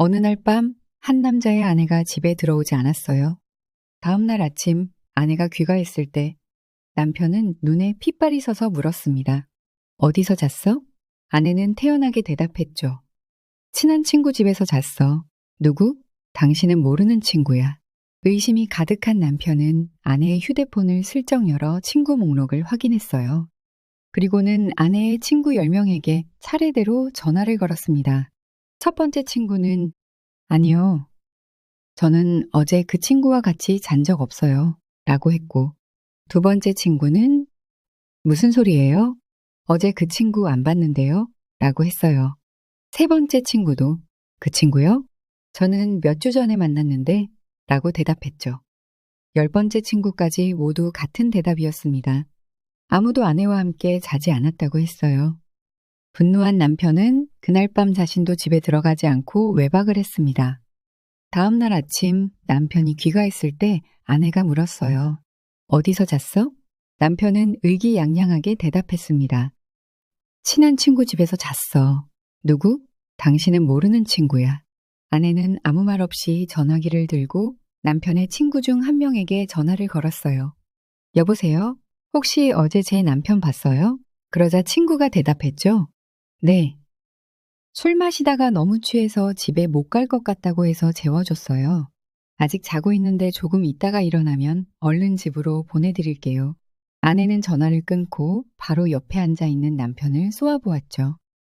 어느 날 밤 한 남자의 아내가 집에 들어오지 않았어요. 다음 날 아침 아내가 귀가했을 때 남편은 눈에 핏발이 서서 물었습니다. 어디서 잤어? 아내는 태연하게 대답했죠. 친한 친구 집에서 잤어. 누구? 당신은 모르는 친구야. 의심이 가득한 남편은 아내의 휴대폰을 슬쩍 열어 친구 목록을 확인했어요. 그리고는 아내의 친구 10명에게 차례대로 전화를 걸었습니다. 첫 번째 친구는 아니요. 저는 어제 그 친구와 같이 잔 적 없어요. 라고 했고, 두 번째 친구는 무슨 소리예요? 어제 그 친구 안 봤는데요? 라고 했어요. 세 번째 친구도 그 친구요? 저는 몇 주 전에 만났는데 라고 대답했죠. 열 번째 친구까지 모두 같은 대답이었습니다. 아무도 아내와 함께 자지 않았다고 했어요. 분노한 남편은 그날 밤 자신도 집에 들어가지 않고 외박을 했습니다. 다음 날 아침 남편이 귀가했을 때 아내가 물었어요. 어디서 잤어? 남편은 의기양양하게 대답했습니다. 친한 친구 집에서 잤어. 누구? 당신은 모르는 친구야. 아내는 아무 말 없이 전화기를 들고 남편의 친구 중 한 명에게 전화를 걸었어요. 여보세요? 혹시 어제 제 남편 봤어요? 그러자 친구가 대답했죠. 네. 술 마시다가 너무 취해서 집에 못 갈 것 같다고 해서 재워줬어요. 아직 자고 있는데 조금 있다가 일어나면 얼른 집으로 보내드릴게요. 아내는 전화를 끊고 바로 옆에 앉아 있는 남편을 쏘아보았죠.